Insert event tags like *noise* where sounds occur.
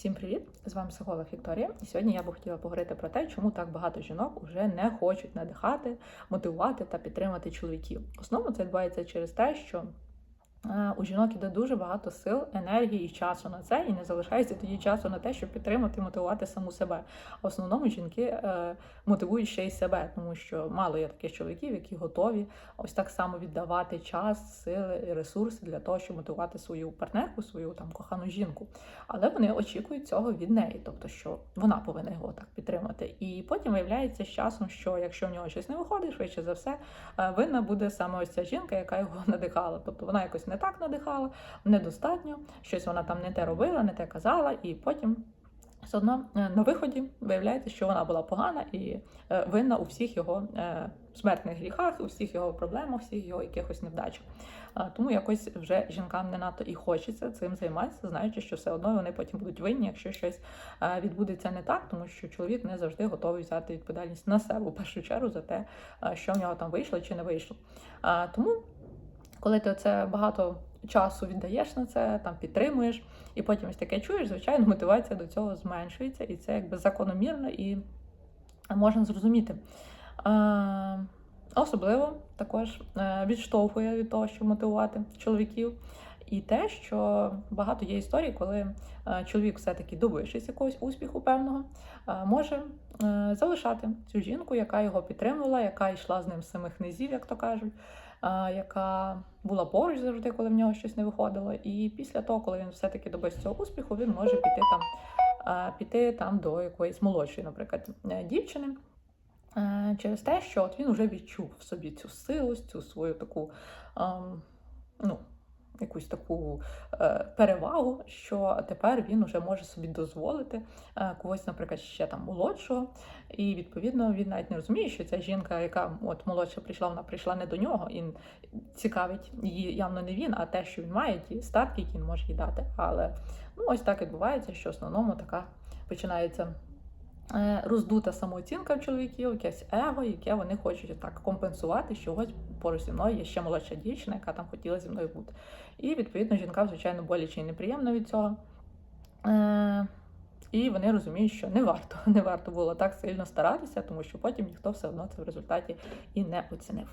Всім привіт! З вами психолог Вікторія. І сьогодні я би хотіла поговорити про те, чому так багато жінок вже не хочуть надихати, мотивувати та підтримати чоловіків. Основно це відбувається через те, що у жінок іде дуже багато сил, енергії і часу на це, і не залишається тоді часу на те, щоб підтримати мотивувати саму себе. В основному жінки е, мотивують ще й себе, тому що мало є таких чоловіків, які готові ось так само віддавати час, сили і ресурси для того, щоб мотивувати свою партнерку, свою там кохану жінку. Але вони очікують цього від неї, тобто що вона повинна його так підтримати. І потім виявляється з часом, що якщо в нього щось не виходить, швидше за все, е, винна буде саме ось ця жінка, яка його *laughs* надихала. Тобто вона якось не так надихала, недостатньо, щось вона там не те робила, не те казала, і потім. Все одно е, на виході виявляється, що вона була погана і е, винна у всіх його е, смертних гріхах, у всіх його проблемах, всіх його якихось невдачах. Тому якось вже жінкам не надто і хочеться цим займатися, знаючи, що все одно вони потім будуть винні, якщо щось відбудеться не так, тому що чоловік не завжди готовий взяти відповідальність на себе у першу чергу за те, що в нього там вийшло чи не вийшло. Тому, коли ти це багато часу віддаєш на це, там підтримуєш, і потім ось таке чуєш, звичайно, мотивація до цього зменшується, і це якби закономірно і можна зрозуміти. Особливо також е, відштовхує від того, щоб мотивувати чоловіків. І те, що багато є історій, коли е, чоловік все-таки добившись якогось успіху певного, е, може залишати цю жінку, яка його підтримувала, яка йшла з ним з самих низів, як то кажуть, яка була поруч завжди, коли в нього щось не виходило. І після того, коли він все-таки добився цього успіху, він може піти там, е, піти там до якоїсь молодшої, наприклад, е, дівчини. Е, Через те, що от він вже відчув в собі цю силу, цю свою таку, ем, ну, якусь таку е, перевагу, що тепер він вже може собі дозволити е, когось, наприклад, ще там молодшого. І відповідно він навіть не розуміє, що ця жінка, яка от молодша прийшла, вона прийшла не до нього, і цікавить її явно не він, а те, що він має, ті статки, які він може їй дати. Але ну, ось так відбувається, що в основному така починається. Е, роздута самооцінка в чоловіків, якесь его, яке вони хочуть так компенсувати, що ось поруч зі мною є ще молодша дівчина, яка там хотіла зі мною бути. І відповідно жінкам, звичайно, боляче і неприємно від цього. Е, І вони розуміють, що не варто, *laughs* не варто було так сильно старатися, тому що потім ніхто все одно це в результаті і не оцінив.